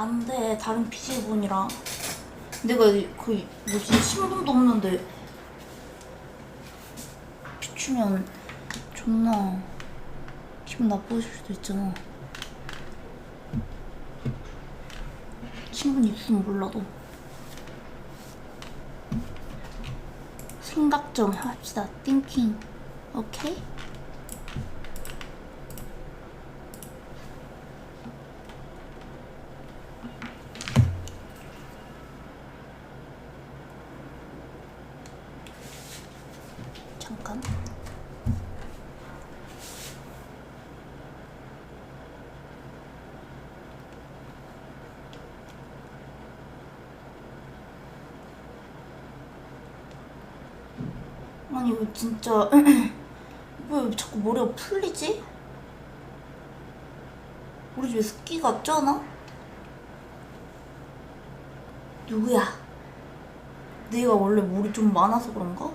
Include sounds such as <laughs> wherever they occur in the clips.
안 돼. 다른 BJ분이랑. 내가 그 뭐지 신분도 없는데 비추면 존나 기분 나쁘실 수도 있잖아. 신분 있으면 몰라도 생각 좀 합시다. thinking. 오케이? 잠깐. 아니 진짜 <clears throat> 왜 자꾸 머리가 풀리지? 우리 집에 습기가 쩌나? 누구야? 내가 원래 물이 좀 많아서 그런가?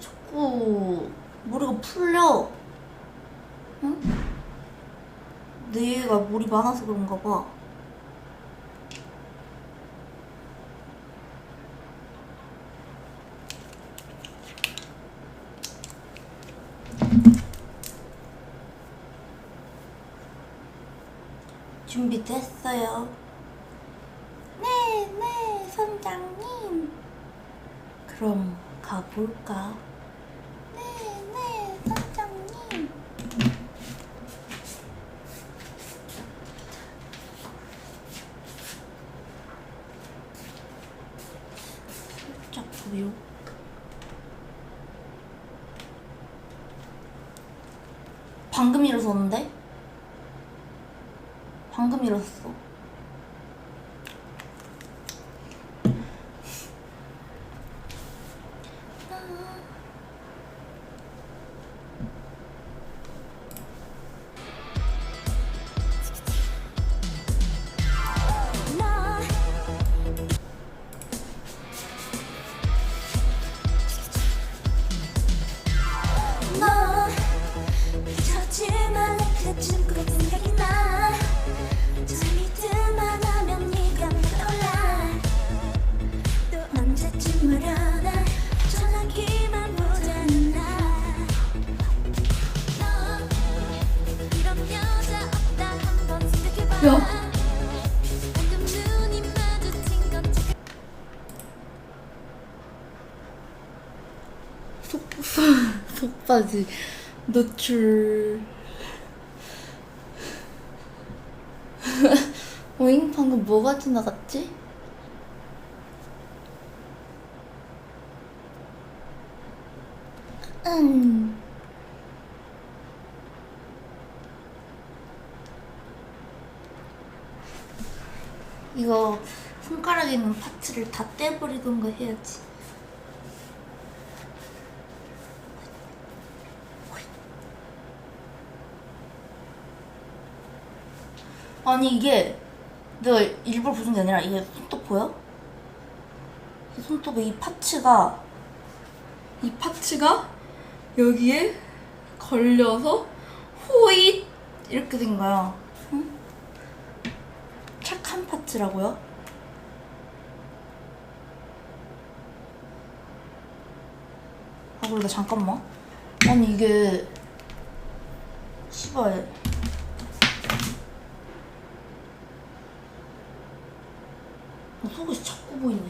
자꾸 머리가 풀려. 응? 내가 물이 많아서 그런가 봐. 준비됐어요. 네, 네, 선장님. 그럼 가볼까? 네, 네, 선장님. 살짝 보여. 속바지 노출. <laughs> 오잉 방금 뭐가 지나갔지? 음. 이거 손가락에 있는 파츠를 다 떼버리던가 해야지. 아니 이게 내가 일부러 부순 게 아니라 이게 손톱 보여? 이 손톱에 이 파츠가 이 파츠가 여기에 걸려서 호잇 이렇게 된 거야. 응? 착한 파츠라고요? 아 그러다 잠깐만. 아니 이게 씨발 속옷이 자꾸 보이네.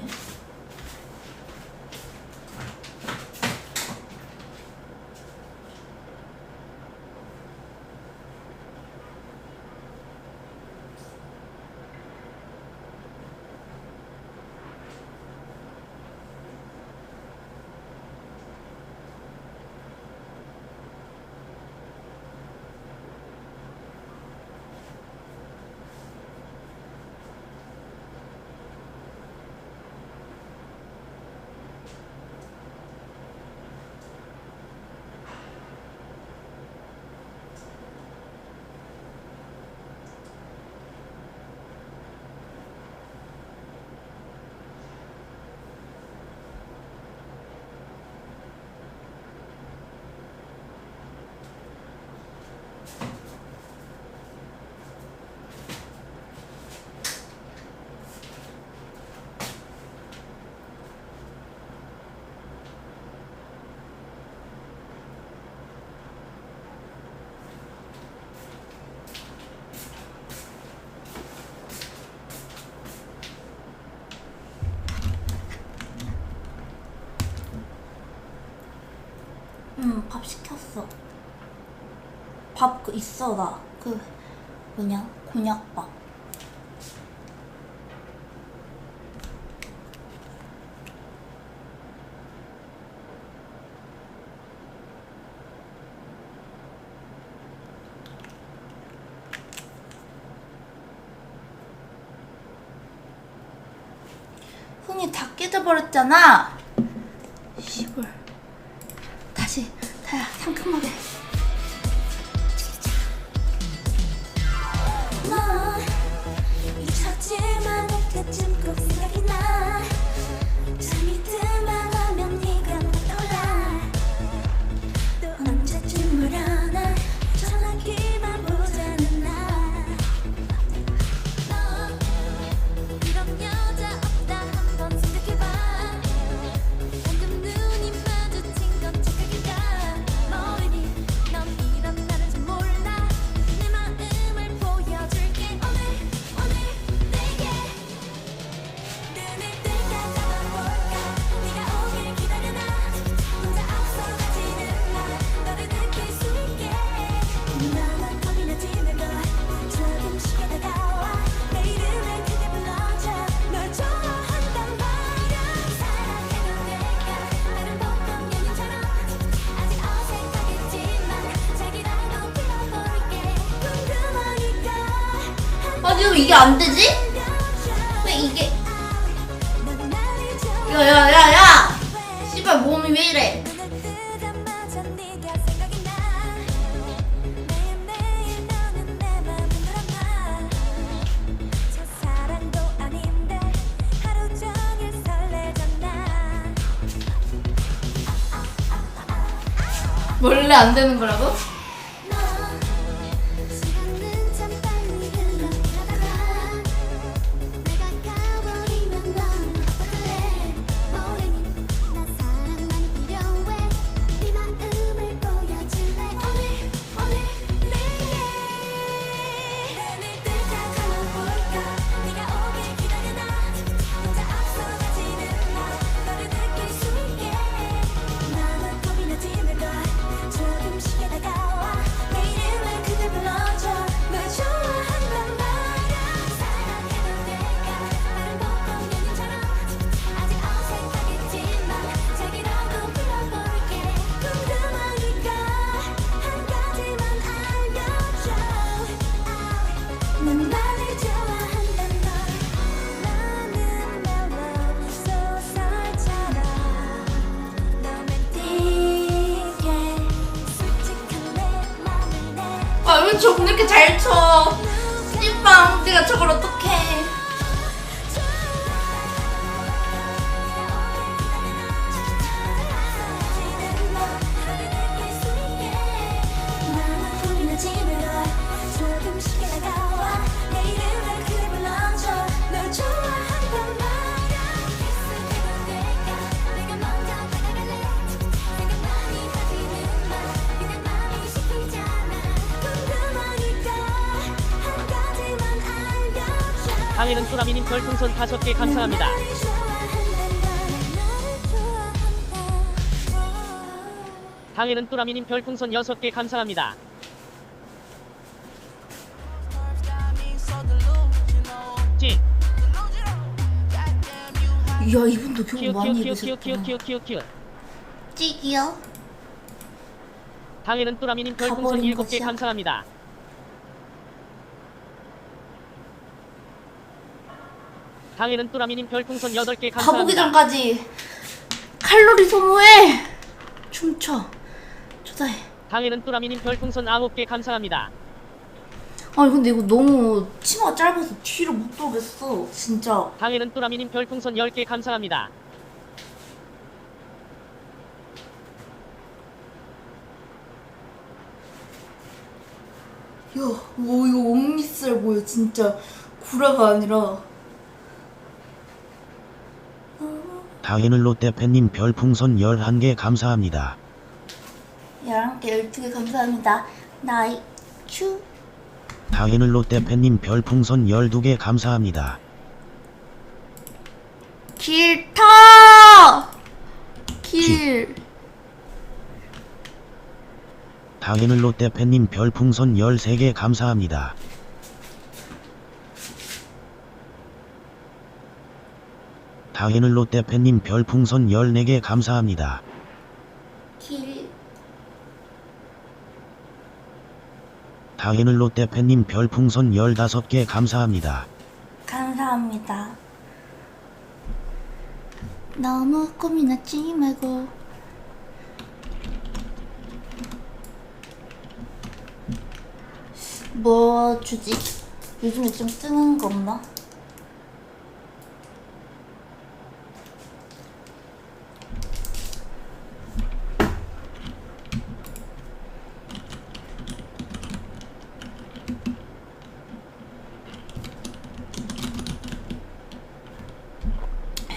밥 그 있어 나. 그 뭐냐 곤약밥. 흥이 다 깨져버렸잖아 아니 왜 이게 안 되지? 왜 이게? 야야야야! 씨발 몸이 왜 이래? 눈을 뜨자마자 네가 강혜는 소라미님 별풍선 5개 감사합니다. 강혜는 또라미님 별풍선 6개 감사합니다. 지 이야 이분도 교복 많이 입으셨구나 찌기요? 강혜는 또라미님 별풍선 가버린 7개 것이야. 감사합니다. 강혜는 또라미님 별풍선 8개 가보기 감사합니다. 전까지 칼로리 소모해 춤춰 초다해 강혜는 또라미님 별풍선 9개 감사합니다. 아니 근데 이거 너무 치마가 짧아서 뒤로 못 돌겠어 진짜 강혜는 또라미님 별풍선 10개 감사합니다. 야, 오 이거 옥미살 보여 진짜 구라가 아니라 다혜는 롯데팬님 별풍선 11개 감사합니다. 11개 12개 감사합니다 나이 큐 다혜는 롯데팬님 별풍선 12개 감사합니다. 길타 길 당해는 롯데팬님 별풍선 13개 감사합니다. 당해는 롯데 팬님 별풍선 14개 감사합니다. 길. 당해는 롯데 팬님 별풍선 15개 감사합니다. 감사합니다. 너무 고민하지 말고. 뭐 주지? 요즘에 좀 뜨는 거 없나?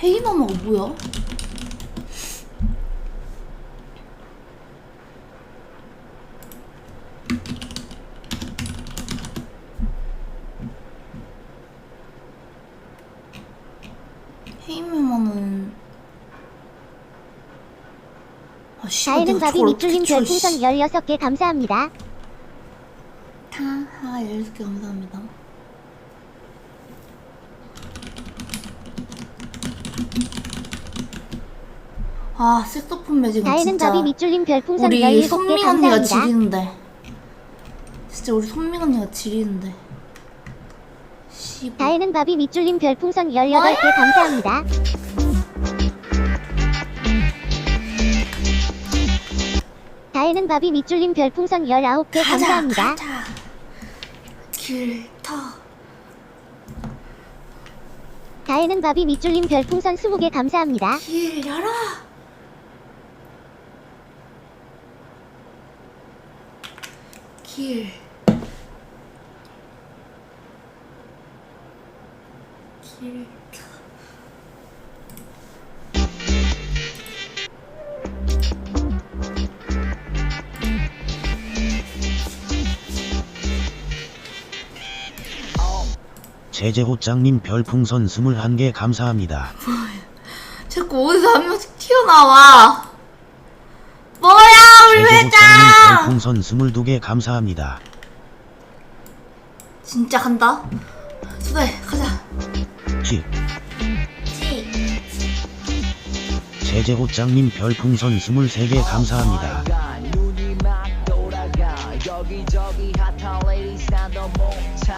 헤이마마가 뭐야? 아 씨발 다혜는 내가 밥이 저걸 어떻게 밑줄님 쳐, 별풍선 씨. 16개 감사합니다. 타하 10개 감사합니다 아 색소폰 매직은 다혜는 진짜 밥이 밑줄님 별풍선 우리 17개 손민 언니가 감사합니다. 지리는데 진짜 우리 손민 언니가 지리는데 씨발 다혜는 밥이 밑줄님 별풍선 18개 감사합니다. 다혜는 밥이 밑줄님 별풍선 19개 가자 감사합니다. 가자 길타 다혜는 밥이 밑줄님 별풍선 20개 감사합니다. 길 열어 길. 길타 제재호장님 별풍선 21개 감사합니다. 자꾸 어디서 한 명씩 튀어나와 회장 별풍선 22개 감사합니다. 진짜 간다 수대 가자 쥐찌 제재호장님 별풍선 23개 감사합니다.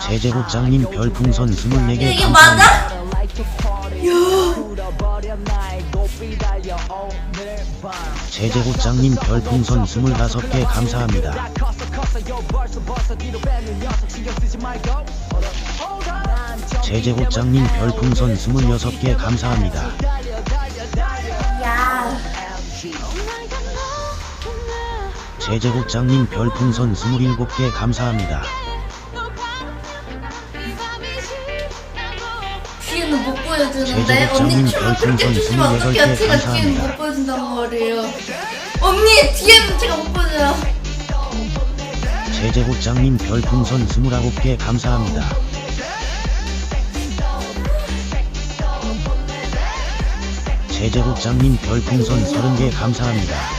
제재호장님 별풍선 24개 이게 감사합니다. 맞아? 제재호장님 별풍선 25개 감사합니다. 제재호장님 별풍선 26개 감사합니다. 야 제재호장님 별풍선 27개 감사합니다. 보여주는데 언니 춤을 그렇게 별풍선 추시면 어떡해요 28개 제가 뒤에는 감사합니다. 못 보여준단 말이에요 언니 뒤에는 제가 못 보여줘요 제재호장님 별풍선 29개 감사합니다. 제재호장님 별풍선 30개 감사합니다.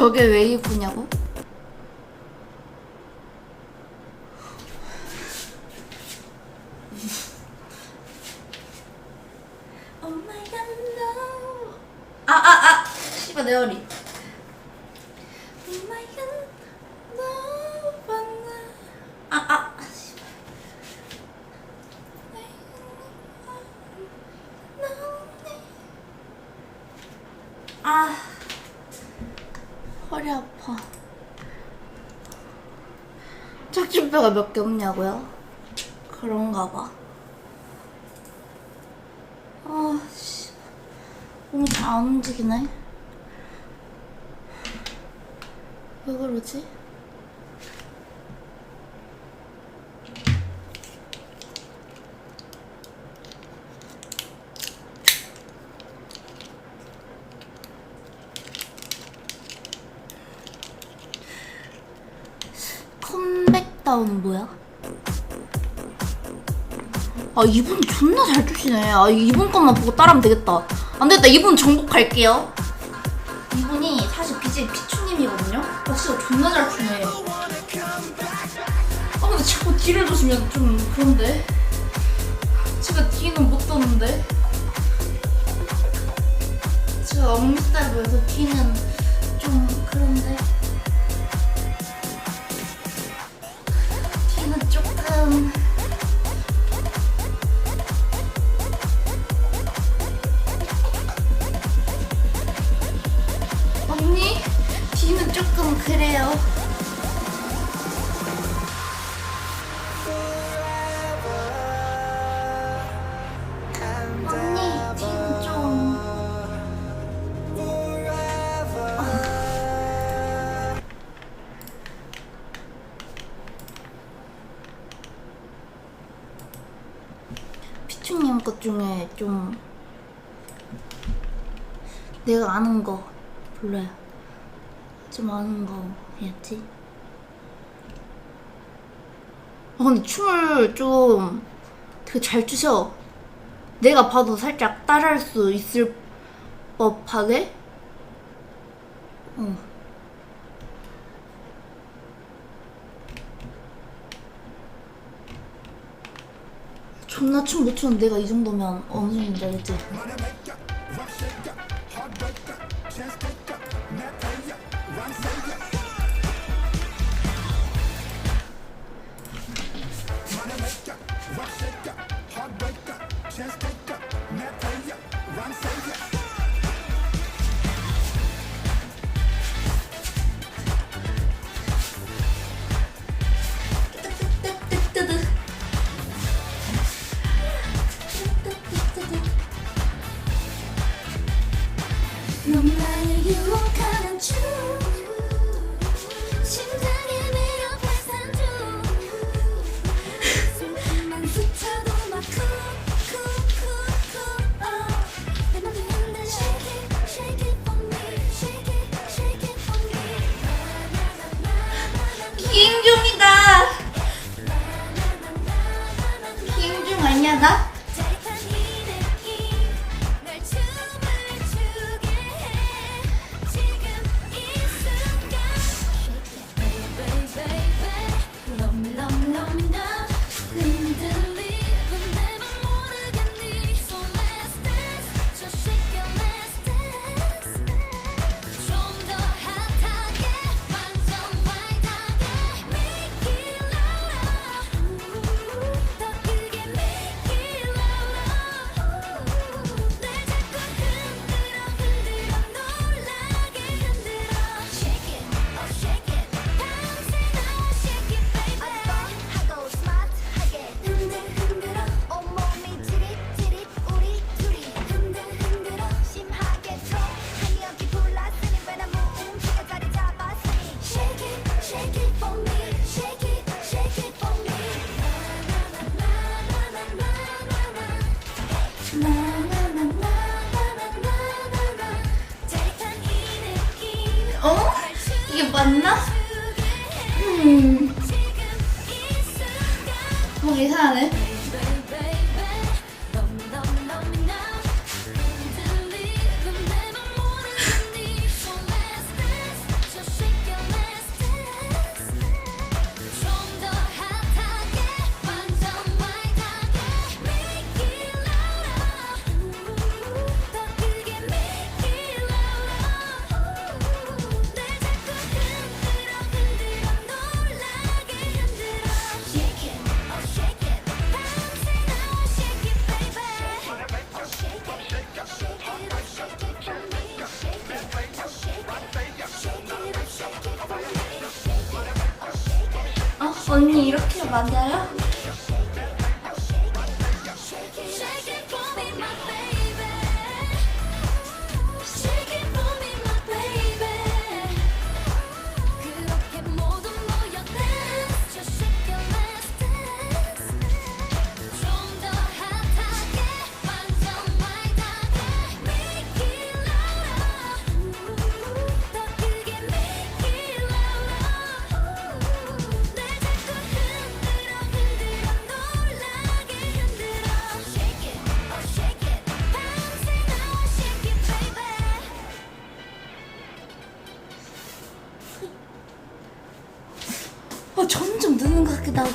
저게? Oh. 아, 아, 아! 씨발, 내 허리. Oh. 아, 아. 아. 허리 아파. 척추뼈가 몇 개 없냐고요? 그런가 봐. 아, 씨. 몸이 잘 안 움직이네. 왜 그러지? 다운은 뭐야? 아 이분 존나 잘 추시네. 아 이분 것만 보고 따라하면 되겠다. 안 되겠다. 이분 정복할게요. 이분이 사실 BJ 피추님이거든요? 아 진짜 존나 잘 추네. 아 근데 자꾸 뒤를 도시면 좀 그런데? 제가 뒤는 못 도는데? 제가 엄밀스타일 보여서 뒤는 좀 그런데 아 근데 춤을 좀 되게 잘 추셔. 내가 봐도 살짝 따라할 수 있을 법하게. 어. 존나 춤 못 추는 내가 이 정도면 어느 정도인지 알지? No 맞아요?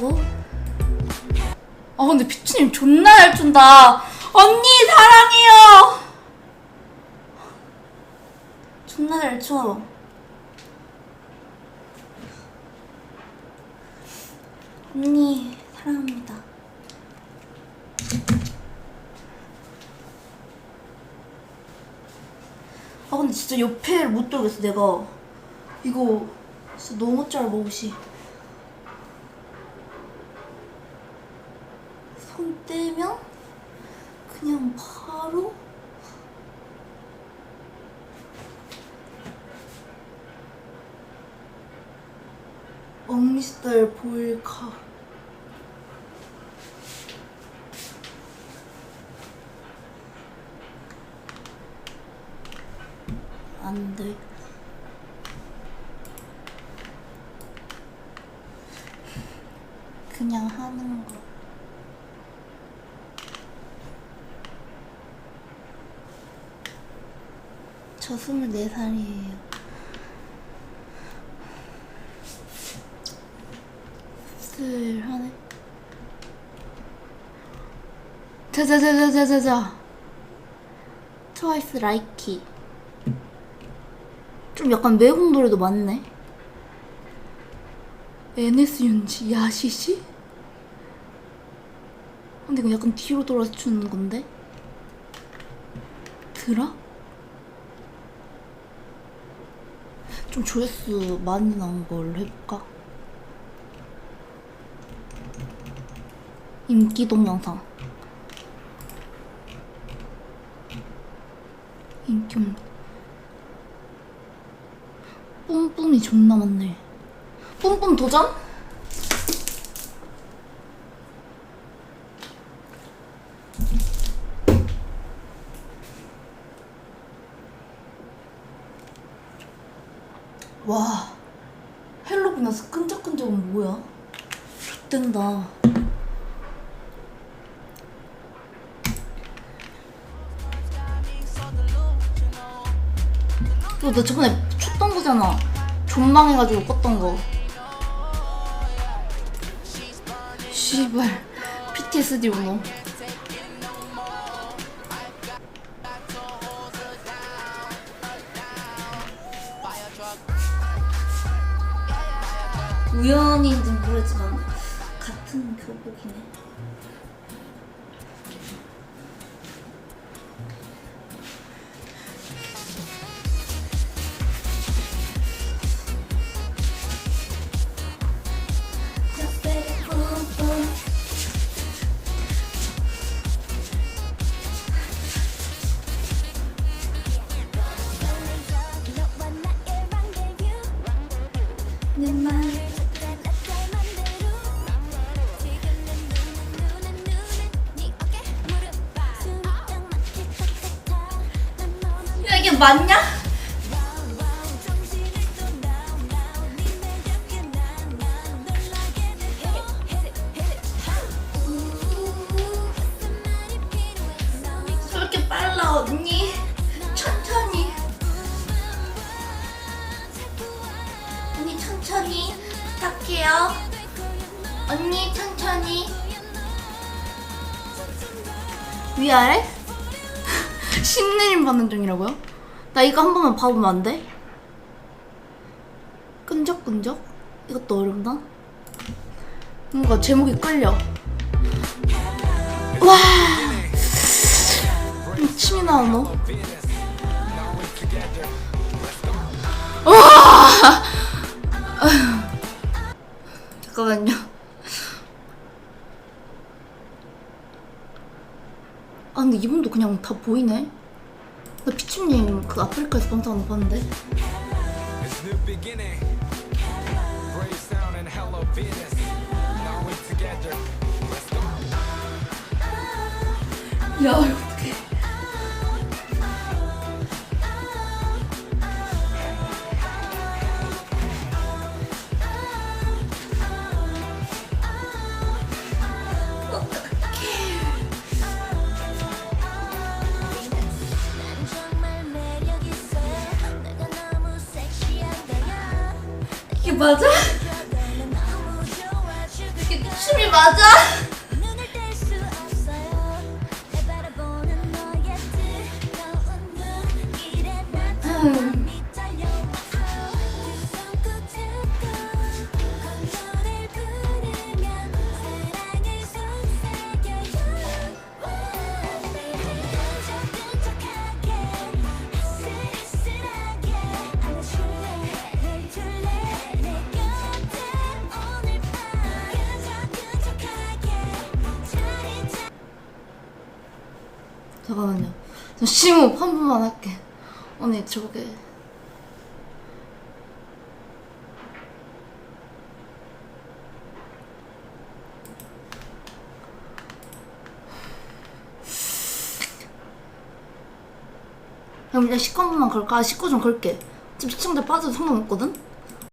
것 같기도 하고. 아 근데 피추님 존나 잘 춘다. 언니 사랑해요. 존나 잘 춰. 언니 사랑합니다. 아 근데 진짜 옆에를 못 돌겠어 내가. 이거 진짜 너무 짧아 옷이. 손 떼면 그냥 바로 억미스달 보일카 안돼 그냥 하는 거 저 24살이에요. 씁쓸하네. 자자자자자자자. 트와이스 라이키. 좀 약간 외국 노래도 많네. NS 윤지 야시시? 근데 이거 약간 뒤로 돌아서 추는 건데? 드라? 좀 조회수 많이 나온 걸로 해볼까? 인기 동영상 인기 없는 뿜뿜이 존나 많네 뿜뿜 도전? 이거 나 저번에 췄던 거잖아. 존망해가지고 껐던 거. 씨발. PTSD 오노 우연인지는 모르지만 같은 교복이네. 맞냐? 이거 한 번만 봐보면 안 돼? 끈적끈적? 이것도 어렵나? 뭔가 제목이 끌려. 와! 침이 나오노? 와! <laughs> 잠깐만요. 아 근데 이분도 그냥 다 보이네. 나 피침님 그 아프리카에서 방송하는 거 봤는데. It's 심호흡 한 번만 할게. 언니 저게. 그럼 일단 19한 번만 걸까? 19좀 걸게. 지금 시청자 빠져도 상관없거든?